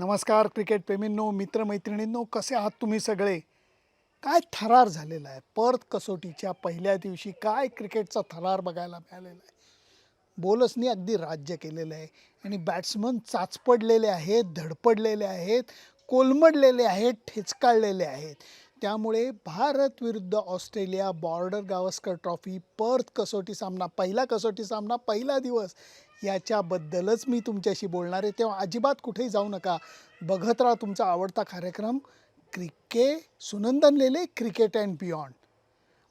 नमस्कार क्रिकेट प्रेमींनो मित्रमैत्रिणींनो कसे आहात तुम्ही सगळे? काय थरार झालेला आहे? पर्थ कसोटीच्या पहिल्या दिवशी काय क्रिकेटचा थरार बघायला मिळालेला आहे? बोलसनी अगदी राज्य केलेलं आहे आणि बॅट्समन चाचपडलेले आहेत धडपडलेले आहेत कोलमडलेले आहेत ठेचकाळलेले आहेत. त्यामुळे भारत विरुद्ध Australia Border Gavaskar trophy Perth कसोटी सामना पहिला कसोटी सामना पहिला दिवस याच्याबद्दलच मी तुमच्याशी बोलणार आहे. तेव्हा अजिबात कुठेही जाऊ नका. बघत राहा तुमचा आवडता कार्यक्रम. क्रिके Sunandan Lele cricket and beyond.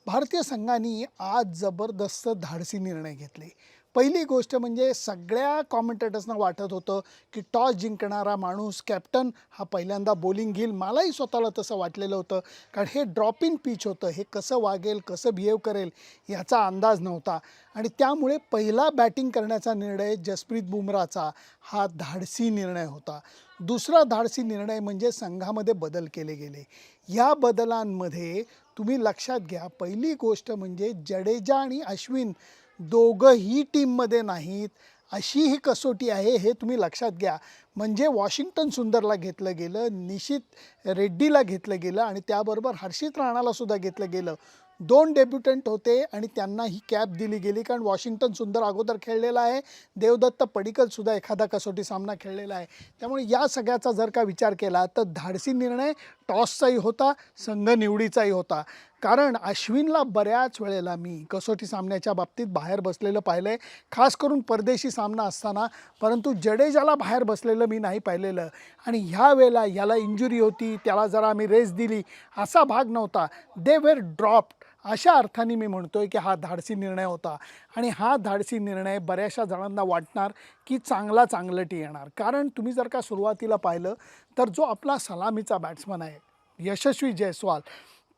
भारतीय संघाने आज जबरदस्त धाडसी निर्णय घेतले. पहिली गोष्ट म्हणजे सगळ्या कॉमेंटेटर्सना वाटत होतं की टॉस जिंकणारा माणूस कॅप्टन हा पहिल्यांदा बॉलिंग घेईल. मलाही स्वतःला तसं वाटलेलं होतं. कारण हे ड्रॉप इन पिच होतं. हे कसं वागेल कसं बिहेव करेल याचा अंदाज नव्हता. आणि त्यामुळे पहिला बॅटिंग करण्याचा निर्णय जसप्रीत बुमराचा हा धाडसी निर्णय होता. दुसरा धाडसी निर्णय म्हणजे संघामध्ये बदल केले गेले. या बदलांमध्ये तुम्ही लक्षात घ्या पहिली गोष्ट म्हणजे जडेजा आणि अश्विन दोघंही टीममध्ये नाहीत. अशी ही कसोटी आहे हे तुम्ही लक्षात घ्या. म्हणजे वॉशिंग्टन सुंदरला घेतलं गेलं निशित रेड्डीला घेतलं गेलं आणि त्याबरोबर हर्षित राणालासुद्धा घेतलं गेलं. दोन डेब्युटंट होते आणि त्यांना ही कॅप दिली गेली कारण वॉशिंग्टन सुंदर अगोदर खेळलेला आहे. देवदत्त पडिकलसुद्धा एखादा कसोटी सामना खेळलेला आहे. त्यामुळे या सगळ्याचा जर का विचार केला तर धाडसी निर्णय टॉसचाही होता संघ निवडीचाही होता. कारण अश्विनला बऱ्याच वेळेला मी कसोटी सामन्याच्या बाबतीत बाहेर बसलेलं पाहिलं आहे खास करून परदेशी सामना असताना. परंतु जडेजाला बाहेर बसलेलं मी नाही पाहिलेलं. आणि ह्या वेळेला याला इंजुरी होती त्याला जरा आम्ही रेस दिली असा भाग नव्हता. दे वेर ड्रॉप्ड अशा अर्थाने मी म्हणतोय की हा धाडसी निर्णय होता. आणि हा धाडसी निर्णय बऱ्याचशा जणांना वाटणार की चांगला चांगलटी येणार. कारण तुम्ही जर का सुरुवातीला पाहिलं तर जो आपला सलामीचा बॅट्समन आहे यशस्वी जयस्वाल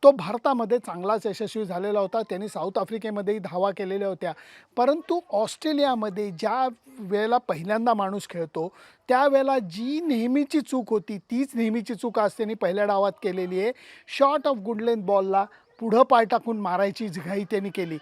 तो भारतामध्ये चांगलाच यशस्वी झालेला होता. त्यांनी साऊथ आफ्रिकेमध्येही धावा केलेल्या होत्या. परंतु ऑस्ट्रेलियामध्ये ज्या वेळेला पहिल्यांदा माणूस खेळतो त्यावेळेला जी नेहमीची चूक होती तीच नेहमीची चूक आज त्यांनी पहिल्या डावात केलेली आहे. शॉर्ट ऑफ गुडलेन बॉलला पुढं पाय टाकून मारायची घाई त्यांनी केली.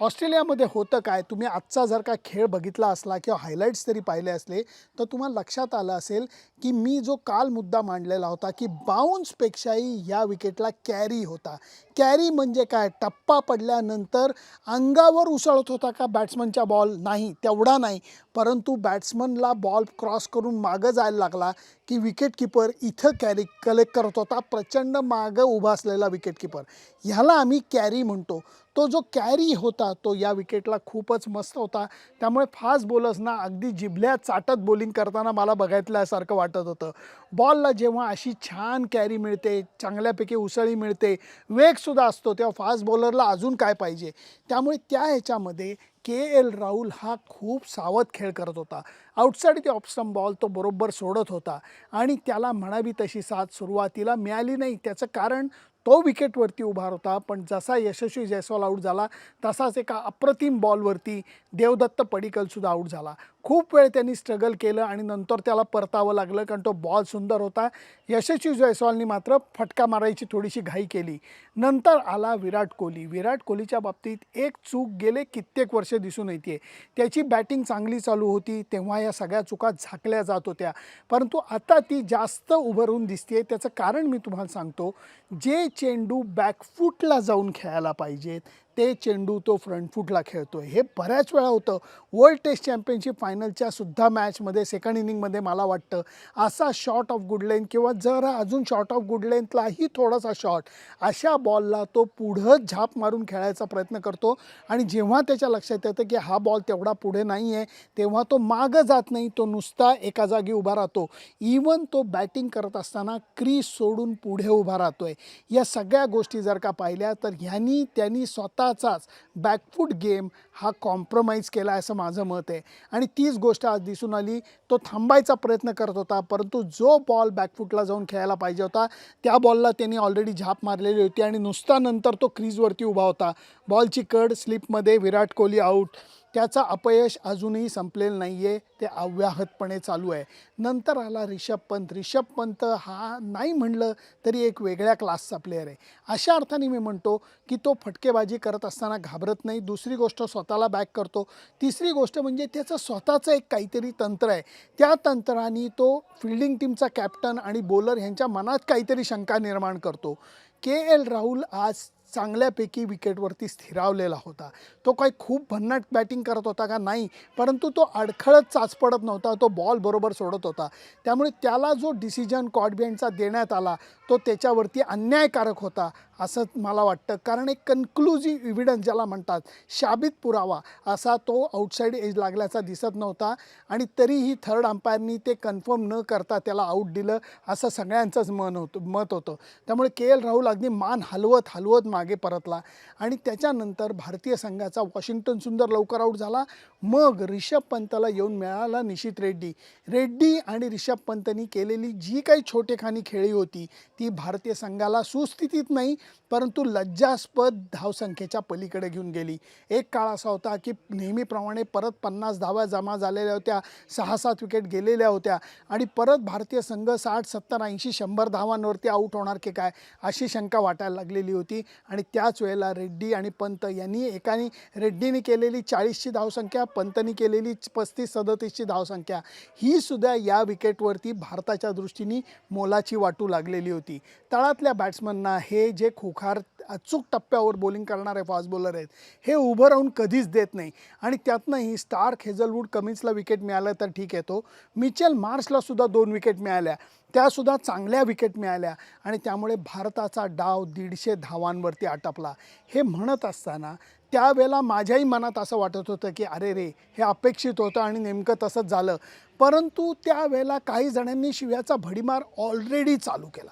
ऑस्ट्रेलियामध्ये होतं काय? तुम्ही आजचा जर का खेळ बघितला असला किंवा हायलाईट्स तरी पाहिले असले तर तुम्हाला लक्षात आलं असेल की मी जो काल मुद्दा मांडलेला होता की बाउन्सपेक्षाही या विकेटला कॅरी होता. कॅरी म्हणजे काय? टप्पा पडल्यानंतर अंगावर उसळत होता का बॅट्समनच्या बॉल नाही तेवढा नाही. परंतु बॅट्समनला बॉल क्रॉस करून मागं जायला लागला की विकेटकीपर इथं कॅरी कलेक्ट करत होता. प्रचंड मागं उभा असलेला विकेटकीपर ह्याला आम्ही कॅरी म्हणतो. तो जो कॅरी होता तो या विकेटला खूपच मस्त होता. त्यामुळे फास्ट बॉलर्सना अगदी जिभल्या चाटत बॉलिंग करताना मला बघायतल्यासारखं वाटतं. होतं. बॉलला जेव्हा अशी छान कॅरी मिळते चांगल्यापैकी उसळी मिळते वेगसुद्धा असतो तेव्हा फास्ट बॉलरला अजून काय पाहिजे? त्यामुळे त्या ह्याच्यामध्ये के एल राहुल हा खूप सावध खेळ करत होता. आउटसाईड ते ऑप्स्टम बॉल तो बरोबर सोडत होता. आणि त्याला म्हणावी तशी साथ सुरुवातीला मिळाली नाही. त्याचं कारण तो विकेटवरती उभा होता पण जसा यशस्वी जयस्वाल आऊट झाला तसाच एका अप्रतिम बॉलवरती देवदत्त पडिकलसुद्धा आऊट झाला. खूप वेळ त्यांनी स्ट्रगल केलं आणि नंतर त्याला परतावं लागलं कारण तो बॉल सुंदर होता. यशस्वी जयस्वालनी मात्र फटका मारायची थोडीशी घाई केली. नंतर आला विराट कोहली. विराट कोहलीच्या बाबतीत एक चूक गेले कित्येक वर्ष दिसून येते. त्याची बॅटिंग चांगली चालू होती तेव्हा या सगळ्या चुका झाकल्या जात होत्या. परंतु आता ती जास्त उभरून दिसते त्याचं कारण मी तुम्हाला सांगतो जे चेंडू बॅकफूटला जाऊन खेळायला पाहिजेत ते चेंडू तो फ्रंटफूटला खेळतो खेळतो हे बऱ्याच वेळा होतं. वर्ल्ड टेस्ट चॅम्पियनशिप फायनलच्या सुद्धा मॅचमध्ये सेकंड इनिंगमध्ये मला वाटतं असा शॉट ऑफ गुड लेंथ किंवा जरा अजून शॉट ऑफ गुड लेंथलाही थोडासा शॉट अशा बॉलला तो पुढं झाप मारून खेळायचा प्रयत्न करतो. आणि जेव्हा त्याच्या लक्षात येतं की हा बॉल तेवढा पुढे नाही आहे तेव्हा तो मागं जात नाही तो नुसता एका जागी उभा राहतो. इवन तो बॅटिंग करत असताना क्रीज सोडून पुढे उभा राहतोय. या सगळ्या गोष्टी जर का पाहिल्या तर ह्यांनी त्यांनी स्वतःचाच बॅकफूट गेम हा कॉम्प्रोमाइज केला असं माझं मत आहे. आणि तीच गोष्ट आज दिसून आली. तो थांबायचा प्रयत्न करत होता परंतु जो बॉल बॅकफूटला जाऊन खेळायला पाहिजे होता त्या बॉलला त्यांनी ऑलरेडी झाप मारलेली होती आणि नुसता नंतर तो क्रीजवरती उभा होता. बॉलची कड स्लिपमध्ये विराट कोहली आऊट त्याचा अपयश अजूनही संपलेलं नाही आहे ते अव्याहतपणे चालू आहे. नंतर आला रिषभ पंत. रिषभ पंत हा नाही म्हणलं तरी एक वेगळ्या क्लासचा प्लेअर आहे. अशा अर्थाने मी म्हणतो की तो फटकेबाजी करत असताना घाबरत नाही. दुसरी गोष्ट स्वतःला बॅक करतो. तिसरी गोष्ट म्हणजे त्याचं स्वतःचं एक काहीतरी तंत्र आहे. त्या तंत्राने तो फिल्डिंग टीमचा कॅप्टन आणि बॉलर ह्यांच्या मनात काहीतरी शंका निर्माण करतो. के एल राहुल आज चांगल्यापैकी विकेटवरती स्थिरावलेला होता. तो काही खूप भन्नाट बॅटिंग करत होता का? नाही. परंतु तो अडखळत चाच पडत नव्हता. तो बॉल बरोबर सोडत होता. त्यामुळे त्याला जो डिसिजन कॉडबियनचा देण्यात आला तो त्याच्यावरती अन्यायकारक होता. असं मला वाटतं. कारण एक कन्क्लुझिव्ह इव्हिडन्स ज्याला म्हणतात शाबित पुरावा असा तो आउटसाईड एज लागल्याचा दिसत नव्हता. आणि तरीही थर्ड अंपायरनी ते कन्फर्म न करता त्याला आऊट दिलं असं सगळ्यांचंच मन होतं मत होतं. त्यामुळे के एल राहुल अगदी मान हलवत हलवत मागे परतला. आणि त्याच्यानंतर भारतीय संघाचा वॉशिंग्टन सुंदर लवकर आऊट झाला. मग रिषभ पंतला येऊन मिळाला निशित रेड्डी. रेड्डी आणि रिषभ पंतनी केलेली जी काही छोटेखानी खेळी होती ती भारतीय संघाला सुस्थितीत नाही परंतु लज्जास्पद धावसंख्येच्या पलीकडे घेऊन गेली. एक काळ असा होता की नेहमीप्रमाणे परत पन्नास धावा जमा झालेल्या होत्या सहा सात विकेट गेलेल्या होत्या आणि परत भारतीय संघ साठ सत्तर ऐंशी शंभर धावांवरती आऊट होणार की काय अशी शंका वाटायला लागलेली होती. आणि त्याच वेळेला रेड्डी आणि पंत यांनी एकाने रेड्डीने केलेली चाळीसची धावसंख्या पंतनी केलेली पस्तीस सदतीसची धावसंख्या ही सुद्धा या विकेटवरती भारताच्या दृष्टीने मोलाची वाटू लागलेली होती. तळातल्या बॅट्समनना हे जे खुखार अचूक टप्प्यावर बॉलिंग करणारे फास्ट बॉलर आहेत. हे उभं राहून कधीच देत नाही. आणि त्यातनंही स्टार्क हेझलवूड कमिन्सला विकेट मिळालं तर ठीक आहे तो. मिचेल मार्शलासुद्धा दोन विकेट मिळाल्या. त्यासुद्धा चांगल्या विकेट मिळाल्या. आणि त्यामुळे भारताचा डाव दीडशे धावांवरती आटपला. हे म्हणत असताना त्यावेळेला माझ्याही मनात असं वाटत होतं की अरे रे हे अपेक्षित होतं आणि नेमकं तसंच झालं. परंतु त्यावेळेला काही जणांनी शिव्याचा भडीमार ऑलरेडी चालू केला.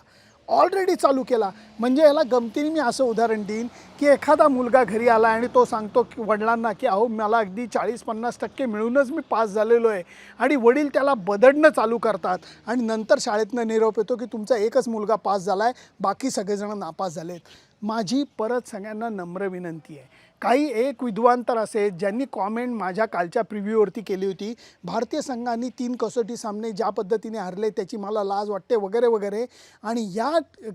ऑलरेडी चालू केला. म्हणजे याला गमतीने मी असं उदाहरण देईन की एखादा मुलगा घरी आला आणि तो सांगतो की वडिलांना की अहो मला अगदी चाळीस पन्नास टक्के मिळूनच मी पास झालेलो आहे. आणि वडील त्याला बदडणं चालू करतात. आणि नंतर शाळेतनं निरोप येतो की तुमचा एकच मुलगा पास झाला आहे बाकी सगळेजण नापास झालेत. माझी परत सगळ्यांना नम्र विनंती आहे. काही एक विद्वान तर असे ज्यांनी कॉमेंट माझ्या कालच्या प्रिव्ह्यूवरती केली होती. भारतीय संघाने तीन कसोटी सामने ज्या पद्धतीने हरले त्याची मला लाज वाटते वगैरे वगैरे. आणि या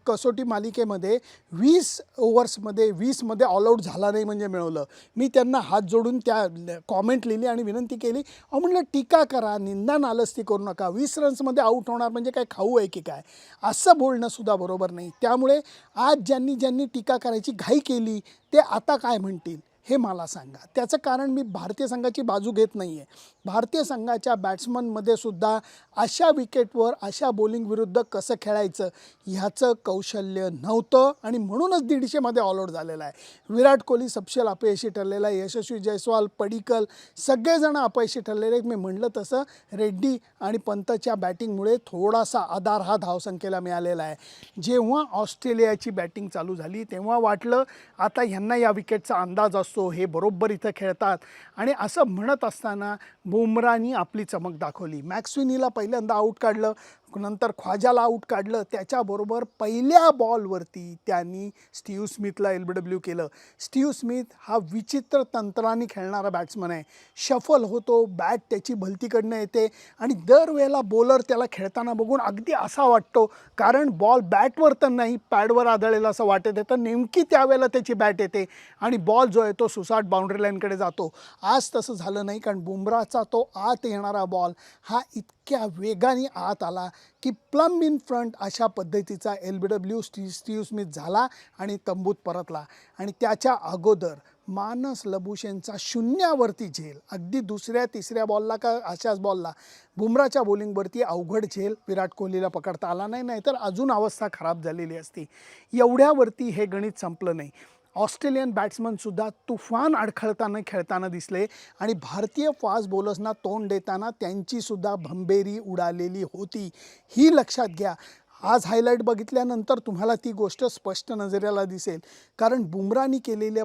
कसोटी मालिकेमध्ये वीस ओव्हर्समध्ये वीसमध्ये ऑल आऊट झाला नाही म्हणजे मिळवलं. मी त्यांना हात जोडून त्या कॉमेंट लिहिली आणि विनंती केली. अहो म्हणलं टीका करा निंदा नालस्ती करू नका. वीस रन्समध्ये आऊट होणार म्हणजे काय खाऊ आहे की काय? असं बोलणंसुद्धा बरोबर नाही. त्यामुळे आज ज्यांनी ज्यांनी टीका करायची घाई केली ते आता काय म्हणतील? हे मला सांगा. त्याचं कारण मी भारतीय संघाची बाजू घेत नाही आहे भारतीय संघाच्या बॅट्समनमध्ये सुद्धा अशा विकेटवर अशा बॉलिंगविरुद्ध कसं खेळायचं ह्याचं कौशल्य नव्हतं आणि म्हणूनच दीडशेमध्ये ऑलआउट झालेला आहे. विराट कोहली सपशेल अपयशी ठरलेला आहे. यशस्वी जयस्वाल पडिकल सगळेजण अपयशी ठरलेले आहेत. मी म्हणलं तसं रेड्डी आणि पंतच्या बॅटिंगमुळे थोडासा आधार हा धावसंख्येला मिळालेला आहे. जेव्हा ऑस्ट्रेलियाची बॅटिंग चालू झाली तेव्हा वाटलं आता ह्यांना या विकेटचा अंदाज असतो. हे बरोबर इथं खेळतात. आणि असं म्हणत असताना बुमरानी आपली चमक दाखवली. मॅक्सविनीला पहिल्यांदा आऊट काढलं. नंतर ख्वाजाला आऊट काढलं. त्याच्याबरोबर पहिल्या बॉलवरती त्यांनी स्टीव्ह स्मिथला एल बी डब्ल्यू केलं. स्टीव्ह स्मिथ हा विचित्र तंत्राने खेळणारा बॅट्समन आहे. शफल होतो बॅट त्याची भलतीकडनं येते आणि दरवेळेला बॉलर त्याला खेळताना बघून अगदी असा वाटतो कारण बॉल बॅटवर तर नाही पॅडवर आदळलेला असं वाटत येतं नेमकी त्यावेळेला त्याची बॅट येते आणि बॉल जो आहे तो सुसाट बाउंड्री लाईनकडे जातो. आज तसं झालं नाही कारण बुमराचा तो आत येणारा बॉल हा इतक्या वेगाने आत आला की प्लम इन फ्रंट अशा पद्धतीचा L B W ste Steve Smith झाला आणि तंबूत परतला. आणि त्याच्या अगोदर मानस लबुशेनचा शून्यावरती झेल. अगदी दुसऱ्या तिसऱ्या बॉलला का अशाच बॉलला बुमराच्या बॉलिंगवरती अवघड झेल. विराट कोहलीला पकडता आला नाही नाहीतर अजून अवस्था खराब झालेली असती. एवढ्यावरती हे गणित संपलं नाही. ऑस्ट्रेलियन बॅट्समनसुद्धा तुफान अडखळताना खेळताना दिसले आणि भारतीय फास्ट बॉलर्सना तोंड देताना त्यांचीसुद्धा भंबेरी उडालेली होती. ही लक्षात घ्या. आज हायलाईट बघितल्यानंतर तुम्हाला ती गोष्ट स्पष्ट नजरेला दिसेल. कारण बुमरानी केलेल्या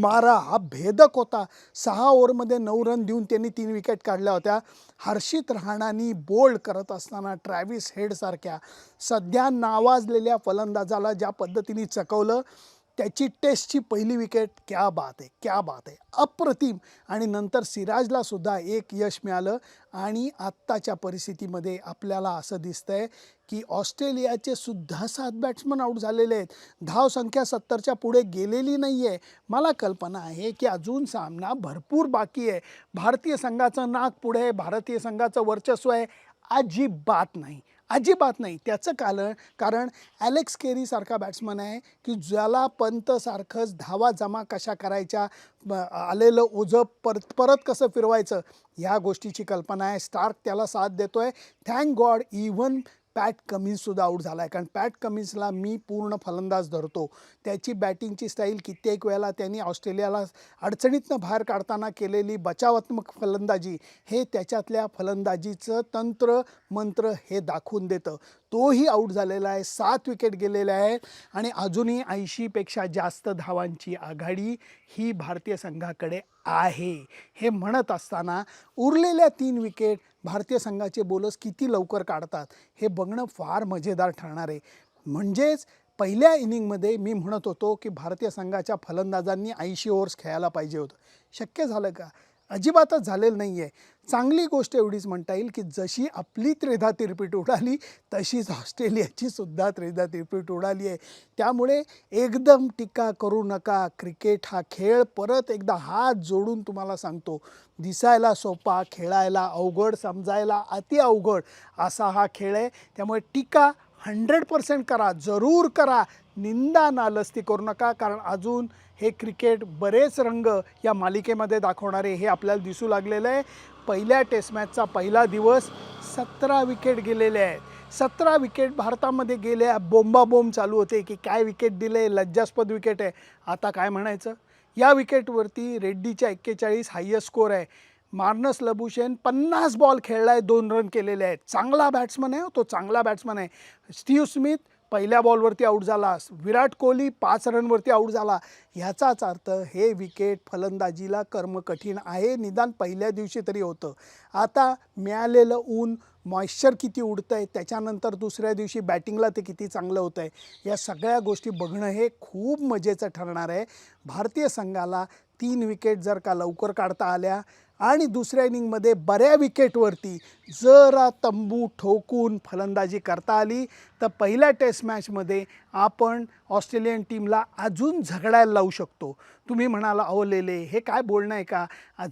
मारा हा भेदक होता. सहा ओव्हरमध्ये नऊ रन देऊन त्यांनी तीन विकेट काढल्या होत्या. हर्षित रहाणानी बोल्ड करत असताना ट्रॅव्हिस हेडसारख्या सध्या नावाजलेल्या फलंदाजाला ज्या पद्धतीने चकवलं त्याची टेस्टची पहिली विकेट क्या बात आहे क्या बात आहे अप्रतिम. आणि नंतर सिराजला सुद्धा एक यश मिळालं. आणि आत्ताच्या परिस्थितीमध्ये आपल्याला असं दिसतंय की ऑस्ट्रेलियाचे सुद्धा सात बॅट्समन आऊट झालेले आहेत. धावसंख्या सत्तरच्या पुढे गेलेली नाही आहे मला कल्पना आहे की अजून सामना भरपूर बाकी आहे. भारतीय संघाचं नाक पुढे आहे. भारतीय संघाचं वर्चस्व आहे. अजिबात नाही. अजिबात नाही. त्याचं कारण कारण ॲलेक्स केरीसारखा बॅट्समन आहे की ज्याला पंतसारखंच धावा जमा कशा करायच्या आलेलं ओझं परत परत कसं फिरवायचं ह्या गोष्टीची कल्पना आहे. स्टार्क त्याला साथ देतो आहे थँक गॉड इव्हन पॅट कमिन्ससुद्धा आऊट झाला आहे कारण पॅट कमिन्सला मी पूर्ण फलंदाज धरतो. त्याची बॅटिंगची स्टाईल कित्येक वेळेला त्यांनी ऑस्ट्रेलियाला अडचणीतनं बाहेर काढताना केलेली बचावात्मक फलंदाजी हे त्याच्यातल्या फलंदाजीचं तंत्र मंत्र हे दाखवून देतं. तोही आऊट झालेला आहे. सात विकेट गेलेले आहेत आणि अजूनही ऐंशीपेक्षा जास्त धावांची आघाडी ही भारतीय संघाकडे आहे. हे म्हणत असताना उरलेल्या तीन विकेट भारतीय संघाचे बोलर्स किती लवकर काढतात हे बघणं फार मजेदार ठरणार आहे. म्हणजेच पहिल्या इनिंगमध्ये मी म्हणत होतो की भारतीय संघाच्या फलंदाजांनी ऐंशी ओव्हर्स खेळायला पाहिजे होतं. शक्य झालं का? अजिबातच झालेलं नाही आहे चांगली गोष्ट एवढीच म्हणता येईल की जशी आपली त्रेधा तिरपीट उडाली तशीच ऑस्ट्रेलियाची सुद्धा त्रेधा तिरपीट उडाली आहे. त्यामुळे एकदम टीका करू नका. क्रिकेट हा खेळ परत एकदा हात जोडून तुम्हाला सांगतो. दिसायला सोपा खेळायला अवघड समजायला अति अवघड असा हा खेळ आहे. त्यामुळे टीका हंड्रेड पर्सेंट करा. जरूर करा. निंदा नालस्ती करू नका कारण अजून हे क्रिकेट बरेच रंग या मालिकेमध्ये दाखवणारे हे आपल्याला दिसू लागलेलं आहे. पहिल्या टेस्ट मॅचचा पहिला दिवस सतरा विकेट गेलेले आहेत. सतरा विकेट भारतामध्ये गेल्या बोंबाबोंब चालू होते की काय विकेट दिले लज्जास्पद विकेट आहे. आता काय म्हणायचं? या विकेटवरती रेड्डीच्या एक्केचाळीस हायस्ट स्कोर आहे. मार्नस लबुशेन पन्नास बॉल खेळला आहे दोन रन केलेले आहेत. चांगला बॅट्समन आहे हो, तो चांगला बॅट्समन आहे. स्टीव्ह स्मिथ पहिल्या बॉलवरती आऊट झाला. विराट कोहली पाच रनवरती आऊट झाला. ह्याचाच अर्थ हे विकेट फलंदाजीला कर्म कठीण आहे. निदान पहिल्या दिवशी तरी होतं. आता मिळालेलं ऊन मॉइश्चर किती उडतं आहे त्याच्यानंतर दुसऱ्या दिवशी बॅटिंगला ते किती चांगलं होतं आहे या सगळ्या गोष्टी बघणं हे खूप मजेचं ठरणार आहे. भारतीय संघाला तीन विकेट जर का लवकर काढता आल्या आणि दुसऱ्या इनिंगमध्ये बऱ्या विकेटवरती जरा तंबू ठोकून फलंदाजी करता आली. तर पहिल्या टेस्ट मॅचमध्ये आपण ऑस्ट्रेलियन टीमला अजून झगडायला लावू शकतो. तुम्ही म्हणाला अहो लेले हे काय बोलणं आहे का?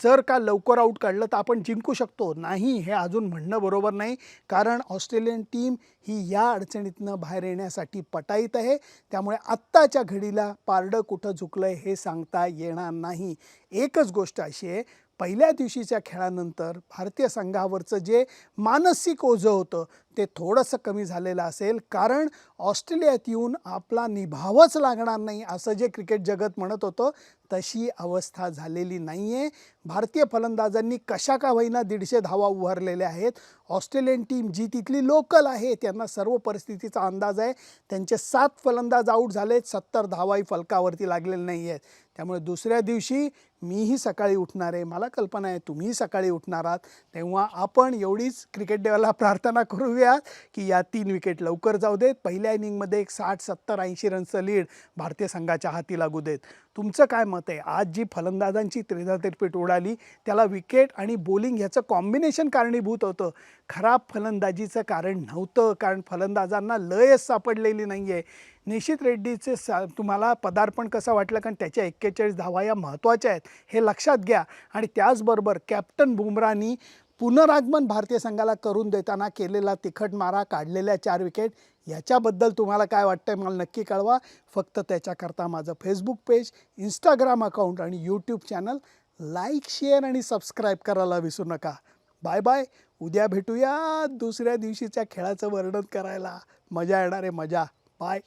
जर का लवकर आऊट काढलं तर आपण जिंकू शकतो. नाही हे अजून म्हणणं बरोबर नाही. कारण ऑस्ट्रेलियन टीम ही या अडचणीतनं बाहेर येण्यासाठी पटाईत आहे. त्यामुळे आत्ताच्या घडीला पारडं कुठं झुकलं आहे हे सांगता येणार नाही. एकच गोष्ट अशी आहे पहिल्या दिवशीच्या खेळानंतर भारतीय संघावरचं जे मानसिक ओझं होतं ते थोडंसं कमी झालेलं असेल. कारण ऑस्ट्रेलियात येऊन आपला निभावच लागणार नाही असं जे क्रिकेट जगत म्हणत होतं तशी अवस्था झालेली नाही आहे भारतीय फलंदाजांनी कशा का होईना दीडशे धावा उभारलेल्या आहेत. ऑस्ट्रेलियन टीम जी तिथली लोकल आहे त्यांना सर्व परिस्थितीचा अंदाज आहे. त्यांचे सात फलंदाज आऊट झालेत सत्तर धावाही फलकावरती लागलेले नाही आहेत त्यामुळे दुसऱ्या दिवशी मीही सकाळी उठणार आहे मला कल्पना आहे तुम्हीही सकाळी उठणार आहात. तेव्हा आपण एवढीच क्रिकेट देवाला प्रार्थना करूया की या तीन विकेट लवकर जाऊ देत. पहिल्या इनिंगमध्ये एक साठ सत्तर ऐंशी रनचं लीड भारतीय संघाच्या हाती लागू देत. तुमचं काय मत आहे? आज जी फलंदाजांची त्रिधातिरपीट उडाली त्याला विकेट आणि बॉलिंग ह्याचं कॉम्बिनेशन कारणीभूत होतं. खराब फलंदाजीचं कारण नव्हतं कारण फलंदाजांना लयच सापडलेली नाही आहे निशित रेड्डीचे सा तुम्हाला पदार्पण कसं वाटलं? कारण त्याच्या एक्केचाळीस धावा या महत्त्वाच्या आहेत हे लक्षात घ्या. आणि त्याचबरोबर कॅप्टन बुमरानी पुनरागमन भारतीय संघाला करून देताना केलेला तिखट मारा काढलेल्या चार विकेट याच्याबद्दल तुम्हाला काय वाटतंय मला नक्की कळवा. फक्त त्याच्याकरता माझं फेसबुक पेज इंस्टाग्राम अकाउंट आणि यूट्यूब चॅनल लाईक शेअर आणि सबस्क्राईब करायला विसरू नका. बाय बाय उद्या भेटूया दुसऱ्या दिवशीच्या खेळाचं वर्णन करायला. मजा येणार आहे मजा. बाय